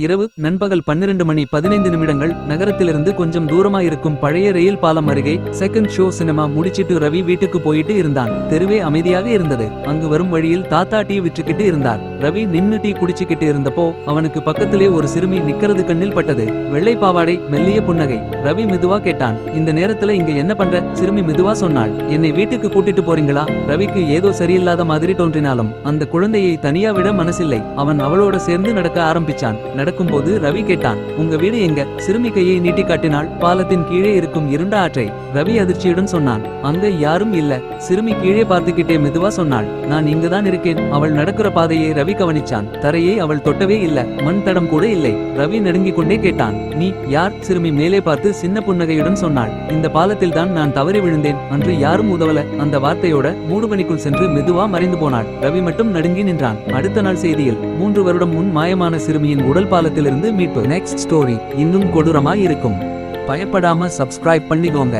இரவு நண்பகல் பன்னிரண்டு மணி பதினைந்து நிமிடங்கள் நகரத்திலிருந்து கொஞ்சம் தூரமாயிருக்கும் பழைய ரயில் பாலம் அருகே செகண்ட் ஷோ சினிமா முடிச்சிட்டு ரவி வீட்டுக்கு போயிட்டு இருந்தான். தெருவே அமைதியாக இருந்தது. அங்கு வரும் வழியில் தாத்தா டீ விற்றுக்கிட்டு இருந்தார். ரவி நின்னு டீ குடிச்சுக்கிட்டு இருந்தப்போ அவனுக்கு பக்கத்திலே ஒரு சிறுமி நிக்கிறது கண்ணில் பட்டது. வெள்ளை பாவாடை மெல்லிய புன்னகை. ரவி மெதுவா கேட்டான். இந்த நேரத்துல இங்க என்ன பண்ற? சிறுமி மெதுவா சொன்னாள். என்னை வீட்டுக்கு கூட்டிட்டு போறீங்களா? ரவிக்கு ஏதோ சரியில்லாத மாதிரி தோன்றினாலும் அந்த குழந்தையை தனியா விட மனசில்லை. அவன் அவளோட சேர்ந்து நடக்க ஆரம்பிச்சான். நடக்கும்போது ரவி கேட்டான் உங்க வீடு எங்க? சிறுமி கையை நீட்டி காட்டினாள். பாலத்தின் கீழே இருக்கும் இருண்ட ஆற்றை ரவி அதிர்ச்சியுடன் சொன்னான். அங்க யாரும் இல்ல சிறுமி கீழே பார்த்துக்கிட்டே மெதுவா சொன்னாள். நான் இங்குதான் இருக்கேன். அவள் நடக்கிற பாதையை ரவி கவனிச்சான். தரையை அவள் தொட்டவே இல்ல மண் தடம் கூட இல்லை. ரவி நடுங்கிக் கொண்டே கேட்டான். நீ யார்? சிறுமி மேலே பார்த்து சின்ன புன்னகையுடன் சொன்னாள். இந்த பாலத்தில் தான் நான் தவறி விழுந்தேன். அன்று யாரும் உதவல. அந்த வார்த்தையோட மூடுபனிக்குள் சென்று மெதுவா மறைந்து போனாள். ரவி மட்டும் நடுங்கி நின்றான். அடுத்த நாள் செய்தியில் மூன்று வருடம் முன் மாயமான சிறுமியின் உடல் பாலத்திலிருந்து மீட்பு. நெக்ஸ்ட் ஸ்டோரி இன்னும் கொடூரமா இருக்கும் பயப்படாம சப்ஸ்கிரைப் பண்ணிக்கோங்க.